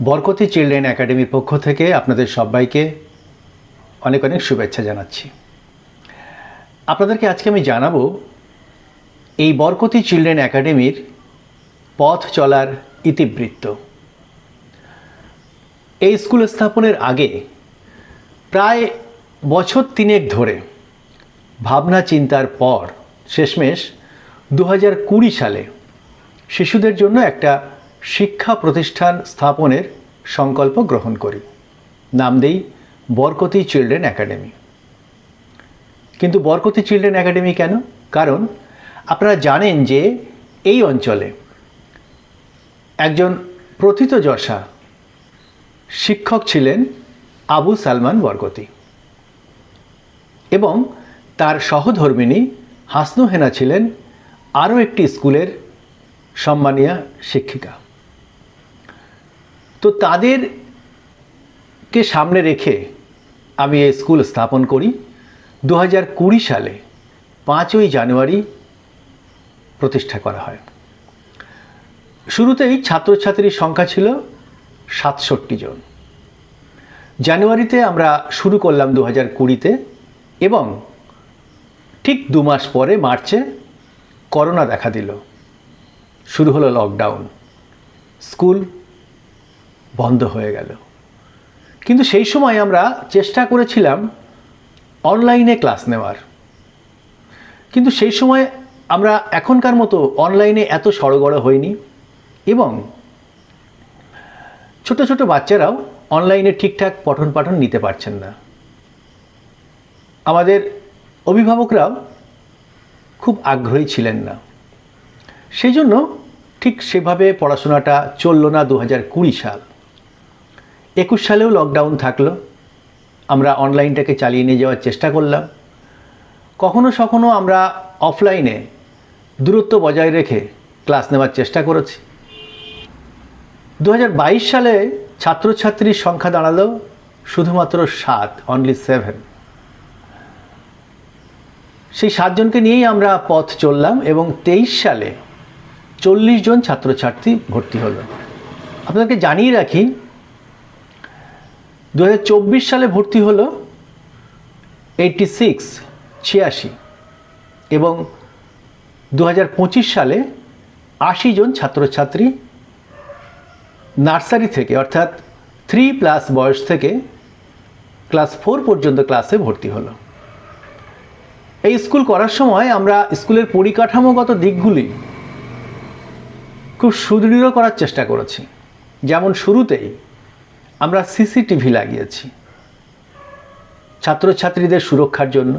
Barkati children একাডেমির পক্ষ থেকে আপনাদের সবাইকে অনেক অনেক শুভেচ্ছা জানাচ্ছি। আপনাদেরকে আজকে আমি জানাব, এই বরকতি চিলড্রেন একাডেমির পথ চলার ইতিবৃত্ত। এই স্কুল স্থাপনের আগে প্রায় বছর তিনেক ধরে ভাবনা চিন্তার পর শেষমেশ দু হাজার কুড়ি সালে শিশুদের জন্য একটা শিক্ষা প্রতিষ্ঠান স্থাপনের সংকল্প গ্রহণ করি। নাম দেই বরকতি চিলড্রেন একাডেমি। কিন্তু বরকতি চিলড্রেন একাডেমি কেন? কারণ আপনারা জানেন যে এই অঞ্চলে একজন প্রথিতযশা শিক্ষক ছিলেন আবু সালমান বরকতি এবং তার সহধর্মিণী হাসনু হেনা ছিলেন আরও একটি স্কুলের সম্মানীয় শিক্ষিকা। তো তাদেরকে সামনে রেখে আমি এই স্কুল স্থাপন করি। দু কুড়ি সালে পাঁচই জানুয়ারি প্রতিষ্ঠা করা হয়। শুরুতেই ছাত্রছাত্রীর সংখ্যা ছিল সাতষট্টি জন। জানুয়ারিতে আমরা শুরু করলাম দু হাজার কুড়িতে এবং ঠিক দু মাস পরে মার্চে করোনা দেখা দিল। শুরু হলো লকডাউন স্কুল বন্ধ হয়ে গেল। কিন্তু সেই সময় আমরা চেষ্টা করেছিলাম অনলাইনে ক্লাস নেওয়ার। কিন্তু সেই সময় আমরা এখনকার মতো অনলাইনে এত সড়গড় হইনি এবং ছোট ছোট বাচ্চারাও অনলাইনে ঠিকঠাক পঠন পাঠন নিতে পারছেন না। আমাদের অভিভাবকরাও খুব আগ্রহী ছিলেন না। সেই জন্য ঠিক সেভাবে পড়াশোনাটা চলল না দু হাজার কুড়ি সাল। একুশ সালেও লকডাউন থাকল। আমরা অনলাইনটাকে চালিয়ে নিয়ে যাওয়ার চেষ্টা করলাম। কখনো সখনো আমরা অফলাইনে দূরত্ব বজায় রেখে ক্লাস নেওয়ার চেষ্টা করেছি। দু হাজার বাইশ সালে ছাত্রছাত্রীর সংখ্যা দাঁড়াল শুধুমাত্র সাত অনলি সেভেন সেই সাতজনকে নিয়েই আমরা পথ চললাম এবং তেইশ সালে চল্লিশ জন ছাত্রছাত্রী ভর্তি হলো। আপনাদেরকে জানিয়ে রাখি দু হাজার চব্বিশ সালে ভর্তি হলো এইটটি সিক্স ছিয়াশি এবং দু হাজার পঁচিশ সালে আশি জন ছাত্রছাত্রী নার্সারি থেকে, অর্থাৎ থ্রি প্লাস বয়স থেকে ক্লাস ফোর পর্যন্ত ক্লাসে ভর্তি হলো। এই স্কুল করার সময় আমরা স্কুলের পরিকাঠামোগত দিকগুলি খুব সুদৃঢ় করার চেষ্টা করেছি। যেমন শুরুতেই আমরা সিসিটিভি লাগিয়েছি। ছাত্রছাত্রীদের সুরক্ষার জন্য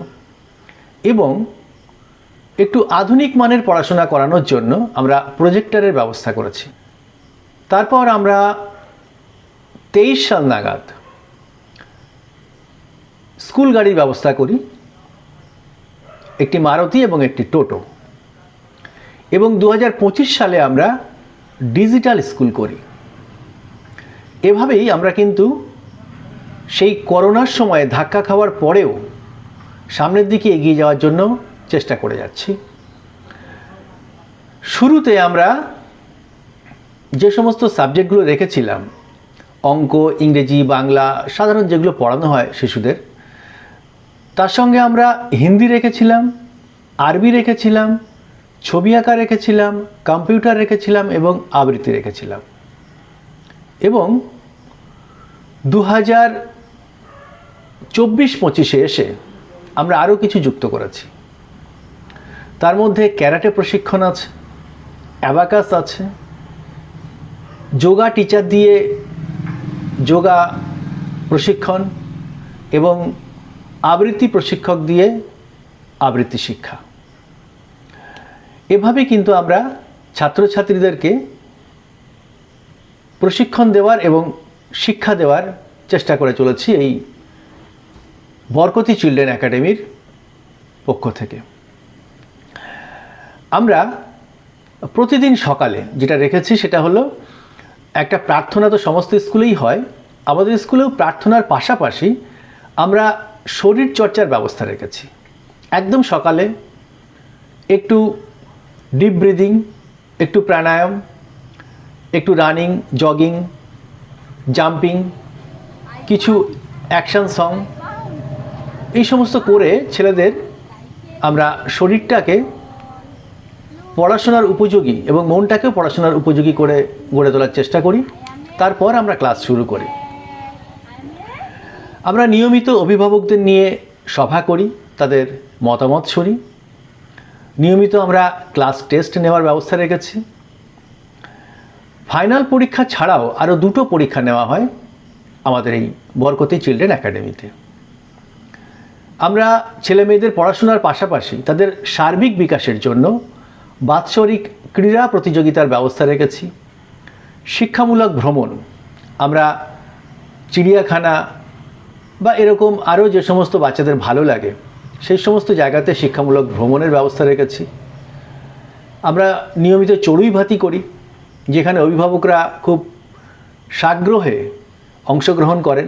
এবং একটু আধুনিক মানের পড়াশোনা করানোর জন্য আমরা প্রজেক্টরের ব্যবস্থা করেছি। তারপর আমরা তেইশ সাল নাগাদ স্কুল গাড়ির ব্যবস্থা করি, একটি মারুতি এবং একটি টোটো। এবং দু হাজার পঁচিশ সালে আমরা ডিজিটাল স্কুল করি। এভাবেই আমরা কিন্তু সেই করোনার সময়ে ধাক্কা খাওয়ার পরেও সামনের দিকে এগিয়ে যাওয়ার জন্য চেষ্টা করে যাচ্ছি। শুরুতে আমরা যে সমস্ত সাবজেক্টগুলো রেখেছিলাম, অঙ্ক, ইংরেজি, বাংলা, সাধারণ যেগুলো পড়ানো হয় শিশুদের, তার সঙ্গে আমরা হিন্দি রেখেছিলাম, আরবি রেখেছিলাম, ছবি আঁকা রেখেছিলাম, কম্পিউটার রেখেছিলাম এবং আবৃত্তি রেখেছিলাম। এবং দু হাজার চব্বিশ পঁচিশে এসে আমরা আরও কিছু যুক্ত করেছি। তার মধ্যে ক্যারাটে প্রশিক্ষণ আছে, অ্যাবাকাস আছে, যোগা টিচার দিয়ে যোগা প্রশিক্ষণ এবং আবৃত্তি প্রশিক্ষক দিয়ে আবৃত্তি শিক্ষা। এভাবে কিন্তু আমরা ছাত্রছাত্রীদেরকে প্রশিক্ষণ দেওয়ার এবং শিক্ষা দেওয়ার চেষ্টা করে চলেছি এই বরকতি চিলড্রেন একাডেমির পক্ষ থেকে। আমরা প্রতিদিন সকালে যেটা রেখেছি সেটা হলো, একটা প্রার্থনা তো সমস্ত স্কুলেই হয়, আমাদের স্কুলেও প্রার্থনার পাশাপাশি আমরা শরীর চর্চার ব্যবস্থা রেখেছি। একদম সকালে একটু ডিপ ব্রিদিং একটু প্রাণায়াম একটু রানিং জগিং জাম্পিং কিছু অ্যাকশন সং এই সমস্ত করে ছেলেদের আমরা শরীরটাকে পড়াশোনার উপযোগী এবং মনটাকেও পড়াশোনার উপযোগী করে গড়ে তোলার চেষ্টা করি। তারপর আমরা ক্লাস শুরু করি। আমরা নিয়মিত অভিভাবকদের নিয়ে সভা করি, তাদের মতামত শুনি। নিয়মিত আমরা ক্লাস টেস্ট নেওয়ার ব্যবস্থা রেখেছি। ফাইনাল পরীক্ষা ছাড়াও আরও দুটো পরীক্ষা নেওয়া হয় আমাদের এই বরকতি চিলড্রেন একাডেমিতে। আমরা ছেলে মেয়েদের পড়াশোনার পাশাপাশি তাদের সার্বিক বিকাশের জন্য বাৎসরিক ক্রীড়া প্রতিযোগিতার ব্যবস্থা রেখেছি। শিক্ষামূলক ভ্রমণ, আমরা চিড়িয়াখানা বা এরকম আরও যে সমস্ত বাচ্চাদের ভালো লাগে, সেই সমস্ত জায়গাতে শিক্ষামূলক ভ্রমণের ব্যবস্থা রেখেছি। আমরা নিয়মিত চড়ুই ভাতি করি যেখানে অভিভাবকরা খুব সাগ্রহে অংশগ্রহণ করেন।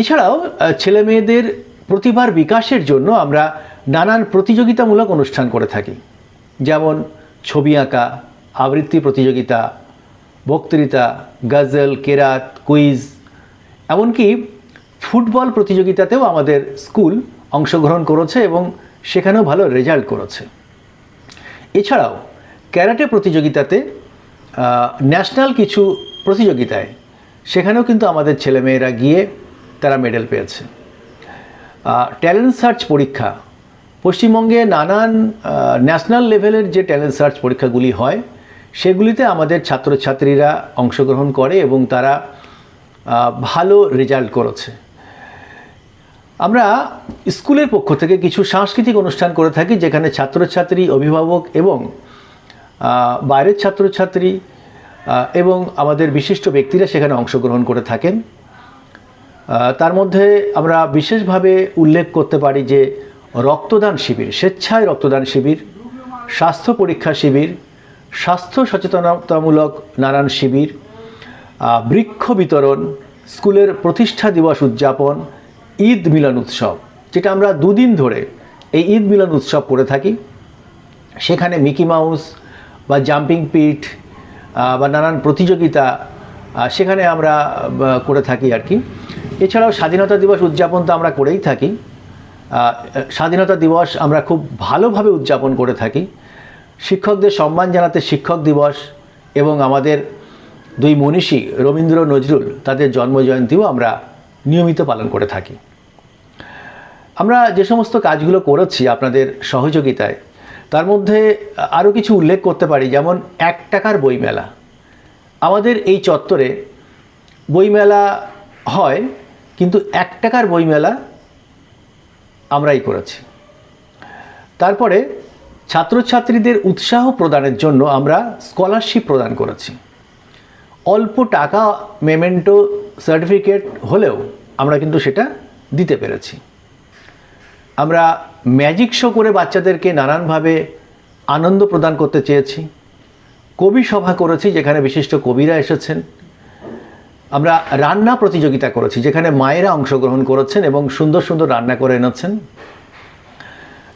এছাড়াও ছেলে মেয়েদের প্রতিভার বিকাশের জন্য আমরা নানান প্রতিযোগিতামূলক অনুষ্ঠান করে থাকি। যেমন ছবি আঁকা, আবৃত্তি প্রতিযোগিতা, বক্তৃতা, গজল, কেরাত, কুইজ। এমনকি ফুটবল প্রতিযোগিতাতেও আমাদের স্কুল অংশগ্রহণ করেছে এবং সেখানেও ভালো রেজাল্ট করেছে। এছাড়াও ক্যারাটে প্রতিযোগিতাতে ন্যাশনাল কিছু প্রতিযোগিতায়, সেখানেও কিন্তু আমাদের ছেলেমেয়েরা গিয়ে তারা মেডেল পেয়েছে। ট্যালেন্ট সার্চ পরীক্ষা, পশ্চিমবঙ্গে নানান ন্যাশনাল লেভেলের যে ট্যালেন্ট সার্চ পরীক্ষাগুলি হয়, সেগুলিতে আমাদের ছাত্রছাত্রীরা অংশগ্রহণ করে এবং তারা ভালো রেজাল্ট করেছে। আমরা স্কুলের পক্ষ থেকে কিছু সাংস্কৃতিক অনুষ্ঠান করে থাকি, যেখানে ছাত্রছাত্রী, অভিভাবক এবং বাইরের ছাত্রছাত্রী এবং আমাদের বিশিষ্ট ব্যক্তিরা সেখানে অংশগ্রহণ করে থাকেন। তার মধ্যে আমরা বিশেষভাবে উল্লেখ করতে পারি যে রক্তদান শিবির, স্বেচ্ছায় রক্তদান শিবির, স্বাস্থ্য পরীক্ষা শিবির, স্বাস্থ্য সচেতনতামূলক নানান শিবির বৃক্ষ বিতরণ, স্কুলের প্রতিষ্ঠা দিবস উদযাপন, ঈদ মিলন উৎসব, যেটা আমরা দুদিন ধরে এই ঈদ মিলন উৎসব করে থাকি। সেখানে মিকি মাউস বা জাম্পিং পিট বা নানান প্রতিযোগিতা সেখানে আমরা করে থাকি আর কি। এছাড়াও স্বাধীনতা দিবস উদযাপন তো আমরা করেই থাকি। স্বাধীনতা দিবস আমরা খুব ভালোভাবে উদযাপন করে থাকি। শিক্ষকদের সম্মান জানাতে শিক্ষক দিবস এবং আমাদের দুই মনীষী, রবীন্দ্র নজরুল, তাদের জন্মজয়ন্তীও আমরা নিয়মিত পালন করে থাকি। আমরা যে সমস্ত কাজগুলো করেছি আপনাদের সহযোগিতায় তার মধ্যে আরও কিছু উল্লেখ করতে পারি, যেমন এক টাকার বইমেলা। আমাদের এই চত্বরে বইমেলা হয়, কিন্তু এক টাকার বইমেলা আমরাই করেছি। তারপরে ছাত্রছাত্রীদের উৎসাহ প্রদানের জন্য আমরা স্কলারশিপ প্রদান করেছি। অল্প টাকা মেমেন্টো সার্টিফিকেট হলেও আমরা কিন্তু সেটা দিতে পেরেছি। আমরা ম্যাজিক শো করে বাচ্চাদেরকে নানানভাবে আনন্দ প্রদান করতে চেয়েছি। কবি সভা করেছি যেখানে বিশিষ্ট কবিরা এসেছেন। আমরা রান্না প্রতিযোগিতা করেছি যেখানে মায়েরা অংশগ্রহণ করেছেন এবং সুন্দর সুন্দর রান্না করে এনেছেন।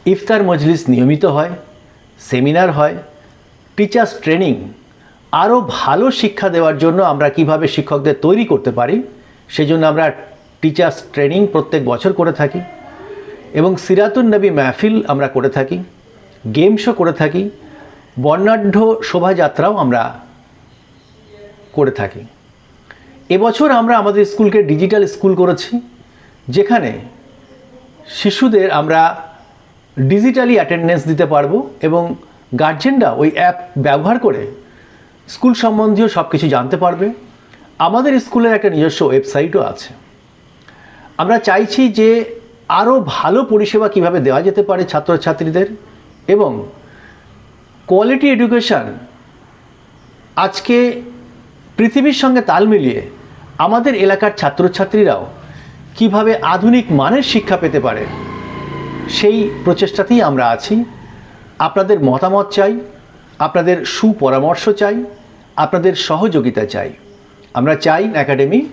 ইফতার মজলিস নিয়মিত হয়, সেমিনার হয়, টিচার্স ট্রেনিং, আরও ভালো শিক্ষা দেওয়ার জন্য আমরা কীভাবে শিক্ষকদের তৈরি করতে পারি, সেজন্য আমরা টিচার্স ট্রেনিং প্রত্যেক বছর করে থাকি। এবং সিরাতুন নবী মাহফিল আমরা করে থাকি গেম শো করে থাকি, বর্ণাঢ্য শোভাযাত্রাও আমরা করে থাকি। এবছর আমরা আমাদের স্কুলকে ডিজিটাল স্কুল করেছি, যেখানে শিশুদের আমরা ডিজিটালি অ্যাটেন্ডেন্স দিতে পারব এবং গার্জেনরা ওই অ্যাপ ব্যবহার করে স্কুল সম্বন্ধীয় সব কিছু জানতে পারবে। আমাদের স্কুলের একটা নিজস্ব ওয়েবসাইটও আছে। আমরা চাইছি যে আরও ভালো পরিষেবা কীভাবে দেওয়া যেতে পারে ছাত্রছাত্রীদের? এবং কোয়ালিটি এডুকেশান আজকে পৃথিবীর সঙ্গে তাল মিলিয়ে আমাদের এলাকার ছাত্রছাত্রীরাও কীভাবে আধুনিক মানের শিক্ষা পেতে পারে, সেই প্রচেষ্টাতেই আমরা আছি। আপনাদের মতামত চাই, আপনাদের সুপরামর্শ চাই, আপনাদের সহযোগিতা চাই। আমরা চাই একাডেমি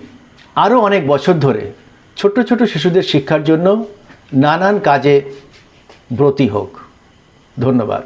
আরও অনেক বছর ধরে ছোট্ট ছোট শিশুদের শিক্ষার জন্য নানান কাজে ব্রতী হোক। ধন্যবাদ।